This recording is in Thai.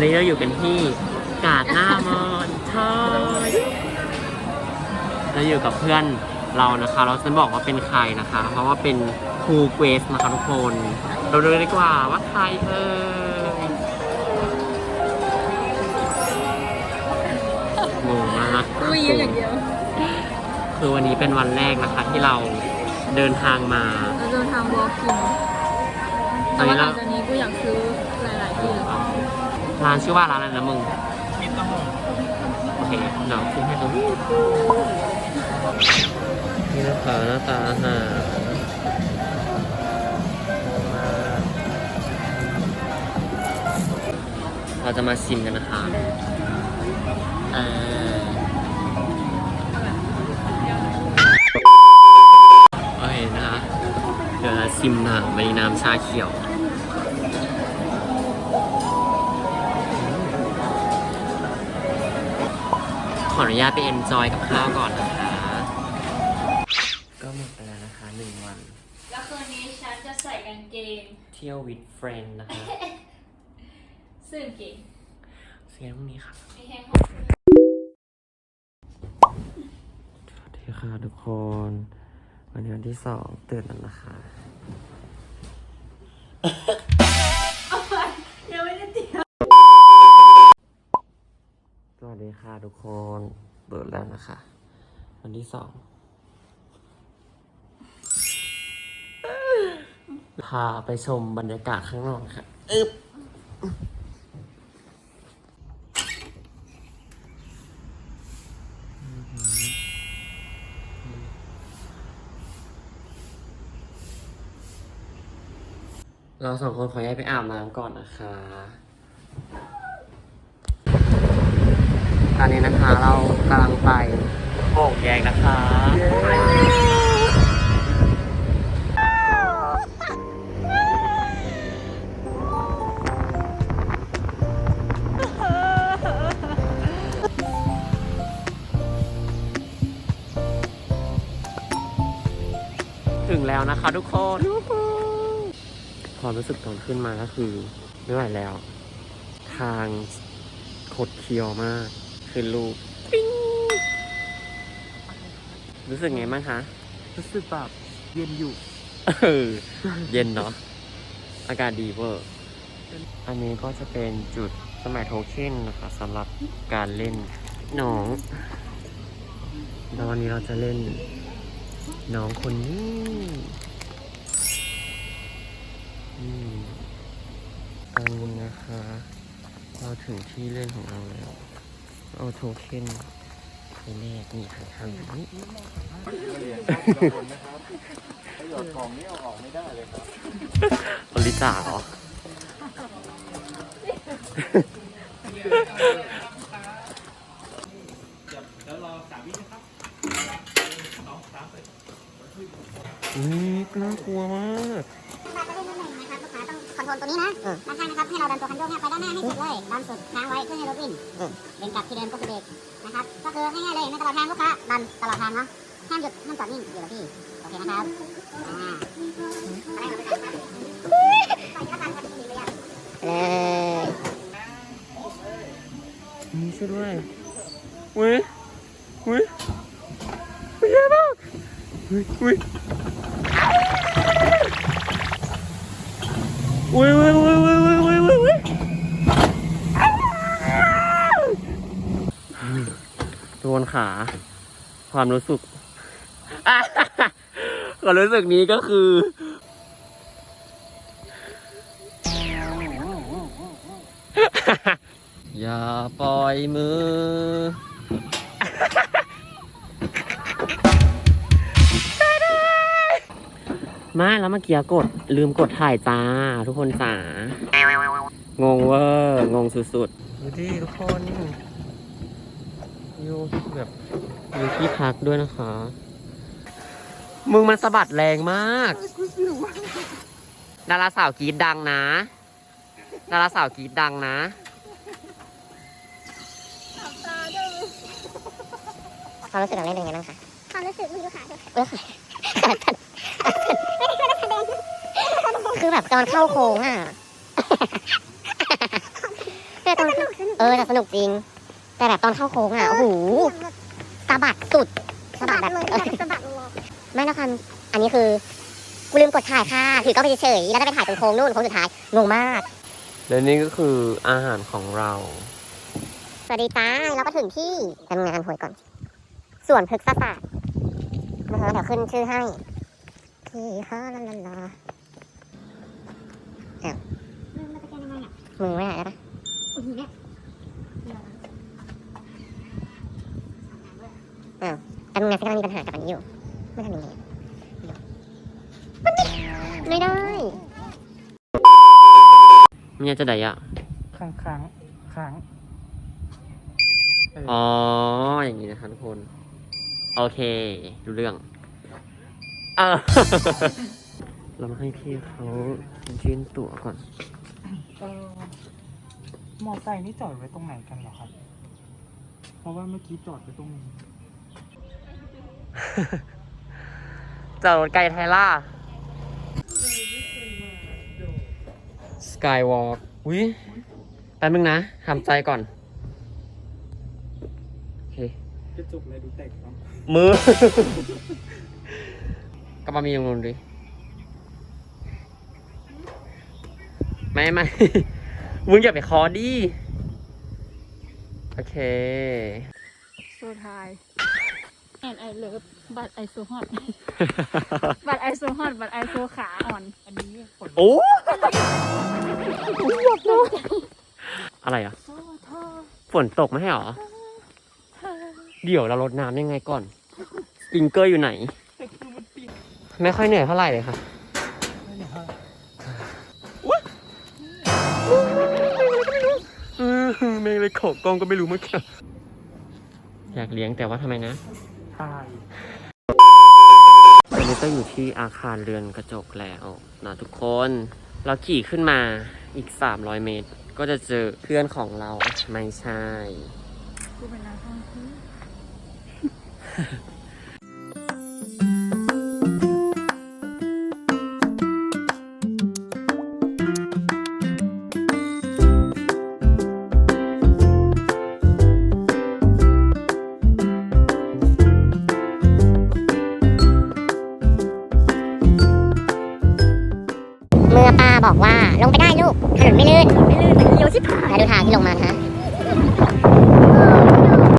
วันนี้เราอยู่กันที่กาดหน้ามอนทอยเราอยู่กับเพื่อนเรานะคะ เราจะบอกว่าเป็นใครนะคะ เพราะว่าเป็นครูเกวสนะคะทุกคน เราดูเลยดีกว่าว่าใครเอ่ยงงมากกูยิ้มอย่างเดียว คือวันนี้เป็นวันแรกนะคะที่เราเดินทางมาเราเดินทางวอล์กอินแต่ว่าหลังจากนี้กูอยากซื้อหลายๆที่เลย ร้านชื่อว่าร้านอะไรนะมึงโอเคเดี๋ยวขึ้นให้ดูนี่นะคะหน้าตาอาหารเราจะมาชิมกันนะคะเออโอเคนะคะ เดี๋ยวเราชิมน้ำใบน้ำชาเขียว ออนุญาตไปเอนจอยกับข้าวก่อนนะคะ ก็หมดไปแล้วนะคะหนึ่งวัน แล้วคืนนี้ฉันจะใส่กางเกงเที่ยววิดเฟรนด์นะคะซึ่งเกงเสียงพรุ่งนี้ค่ะไม่แห้งสวัสดีค่ะทุกคน วันนี้วันที่สองตื่นแล้วนะคะ ค่ะทุกคนตื่นแล้วนะคะ วันที่สองพาไปชมบรรยากาศข้างนอกค่ะอึ๊บเราสองคนขอแยกไปอาบน้ำก่อนนะคะ ตอนนี้นะคะ เรากำลังไปโบกแยกนะคะ ถึงแล้วนะคะทุกคนความรู้สึกตอนขึ้นมาก็คือ ไม่ไหวแล้ว ทางขดเคี้ยวมาก คือลูกปิ้งรู้สึกไงบ้างคะ รู้สึกแบบเย็นอยู่ เออ เย็นเนาะ อากาศดีเวอร์ อันนี้ก็จะเป็นจุดสมัยโทเค็นนะคะสำหรับการเล่นน้องแล้ววันนี้เราจะเล่นน้องคนนี้อืมตอนนี้นะคะ เราถึงที่เล่นของเราแล้ว เอาโทเค็นไปแลกนี่ค่ะทางนี้ประโยชน์ของนี้เอาออกไม่ได้เลยครับ บริจาคเหรอนี่น่ากลัวมาก กค้าต้องคอนโทรลตัวนี้นะด้านข้างนะครับให้เราดันตัวคันโยกเนี่ยไปด้านหน้าให้สุดเลยดันสุดค้างไว้เพื่อให้รถวิ่งเดินกลับที่เดิมก็คือเบรกนะครับก็คือง่ายๆเลยในตลอดทางลูกค้าดันตลอดทางเนาะห้ามหยุดห้ามจอดนิ่งอยู่กับที่โอเคนะครับอ่าเลยนี่ช่วยด้วยเว้ยเว้ยเว้ยเยอะมากเว้ยเว้ย เว้ยเว้ยเว้ยเว้ยเว้ยเว้ยเว้ยเว้ยโดนขา ความรู้สึกความรู้สึกนี้ก็คืออย่าปล่อยมือ มาแล้วเมื่อกี้กด ลืมกดถ่ายจ้าทุกคนจ๋างงเวอร์งงสุดๆ ดูดิทุกคนอยู่แบบมีที่พักด้วยนะคะ มึงมันสะบัดแรงมาก ดาราสาวกรีดดังนะ ดาราสาวกรีดดังนะความรู้สึกเราเล่นเป็นไงบ้างคะ ความรู้สึกมือขาด้วยเออขาสั่นขาสั่นไม่ได้แสดง คือแบบตอนเข้าโค้งอะเแต่ตอนเออแต่สนุกจริง แต่แบบตอนเข้าโค้งอะโอ้โหสะบัดสุดสะบัดแบบเออไม่นะคันอันนี้คือกูลืมกดถ่ายค่ะถือกล้องไปเฉยๆแล้วก็ไปถ่ายตรงโค้งนู่นโค้งสุดท้ายงงมาก และนี่ก็คืออาหารของเรา สวัสดีจ้าเราก็ถึงที่ทำงานหวยก่อนส่วนพฤกษศาสตร์นะคะเดี๋ยวขึ้นชื่อให้ที่ฮาลาลา ลาอ้าวมือไม่ไหนแล้วปะอ้าวแต่มึงงานที่กำลังมีปัญหากับอันนี้อยู่ไม่ทำยังไงไม่ได้มันยังจะไดอะครั้งครั้งครั้งอ๋อ อย่างนี้นะคะทุกคน โอเค ดูเรื่อง เออ เรามาให้พี่เขายื่นตั๋วก่อน เออมอไซค์นี่จอดไว้ตรงไหนกันเหรอครับ เพราะว่าเมื่อกี้จอดไว้ตรงนี้ จอดรถไกลไทยล่าสกายวอล์กอุ้ยแป๊บนึงนะทำใจก่อน โอเค กระจกเลยดูแตกเนาะมือก็มามีตรงนู้นดิ ไม่ไม่ มึงอย่าไปคอดิ โอเคสุดท้ายแอนไอเลิฟบัตรไอโซฮอต บัตรไอโซฮอต บัตรไอโซขาอ่อน อันนี้ฝนโอ้ อะไรอะ โซทอฝนตกไม่ใช่หรอ เดี๋ยวเราลดน้ำยังไงก่อนสปริงเกอร์อยู่ไหนแต่คือมันเปียกไม่ค่อยเหนื่อยเท่าไหร่เลยค่ะ เลยขอกล้องก็ไม่รู้เมื่อกี้อยากเลี้ยงแต่ว่าทำไมนะ ตายตอนนี้ก็อยู่ที่อาคารเรือนกระจกแล้วนะทุกคน เราขี่ขึ้นมาอีก 300 เมตร ก็จะเจอเพื่อนของเราไม่ใช่กูเป็นนักท่องเที่ยว